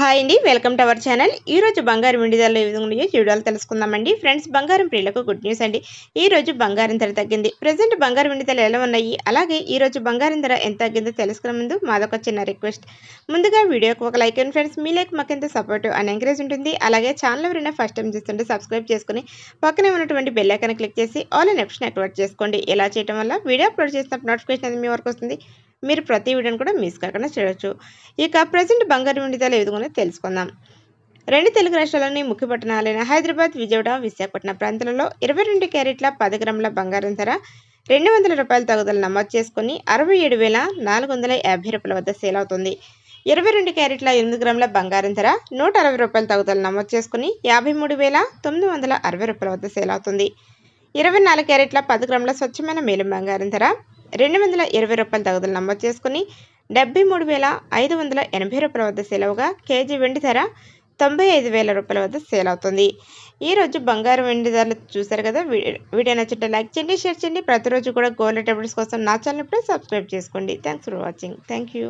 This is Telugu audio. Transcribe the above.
హాయ్ అండి వెల్కమ్ టు అవర్ ఛానల్. ఈ రోజు బంగారం వెండి ధరలు ఏ విధంగా ఉన్నాయో చూడాలి తెలుసుకుందామండి. ఫ్రెండ్స్ బంగారం ప్రియులకు గుడ్ న్యూస్ అండి. ఈ రోజు బంగారం ధర తగ్గింది. ప్రజెంట్ బంగారం వెండి ధరలు ఎలా ఉన్నాయి? అలాగే ఈరోజు బంగారం ధర ఎంత తగ్గిందో తెలుసుకునే ముందు మాదొక చిన్న రిక్వెస్ట్. ముందుగా వీడియోకి ఒక లైక్ అండ్ ఫ్రెండ్స్. మీ లైక్ మాకు ఎంత సపోర్ట్ అండ్ ఎంకరేజ్ ఉంటుంది. అలాగే ఛానల్ ఎవరైనా ఫస్ట్ టైం చూస్తుంటే సబ్స్క్రైబ్ చేసుకుని పక్కనే ఉన్నటువంటి బెల్ ఐకాన్ క్లిక్ చేసి ఆల్ అండ్ ఆప్షన్ యాక్టివేట్ చేసుకోండి. ఇలా చేయడం వల్ల? వీడియో అప్లోడ్ చేసినప్పుడు నోటిఫికేషన్ అనేది మీ వరకు వస్తుంది. మీరు ప్రతి వీడియోని కూడా మిస్ కాకుండా చూడొచ్చు ఇక ప్రజెంట్ బంగారు వెండి ధరలు ఏ తెలుసుకుందాం. రెండు తెలుగు రాష్ట్రాల్లోని ముఖ్య పట్టణాలైన హైదరాబాద్ విజయవాడ విశాఖపట్నం ప్రాంతాలలో ఇరవై రెండు క్యారెట్ల పది గ్రాముల బంగారం ధర రెండు వందల రూపాయల తగుదల నమోదు చేసుకుని అరవై ఏడు వేల నాలుగు వందల యాభై రూపాయల వద్ద సేల్ అవుతుంది. ఇరవై రెండు క్యారెట్ల ఎనిమిది గ్రాముల బంగారం ధర నూట అరవై రూపాయల తగుదల నమోదు చేసుకుని యాభై మూడు వేల తొమ్మిది వందల అరవై రూపాయల వద్ద సేల్ అవుతుంది. ఇరవై నాలుగు క్యారెట్ల పది గ్రాముల స్వచ్ఛమైన మేలు బంగారం ధర రెండు వందల ఇరవై రూపాయల తగుదలు నమోదు చేసుకుని డెబ్బై మూడు వేల ఐదు వందల ఎనభై రూపాయల వద్ద సేల్ అవగా కేజీ వెండి ధర తొంభై ఐదు వేల రూపాయల వద్ద సేల్ అవుతుంది. ఈ రోజు బంగారం వెండి ధరలు చూశారు కదా? వీడియో నచ్చితే లైక్ చేయండి షేర్ చేయండి. ప్రతిరోజు కూడా గోల్డ్ టెబుల్స్ కోసం నా ఛానల్ ఇప్పుడే సబ్స్క్రైబ్ చేసుకోండి. Thanks for watching thank you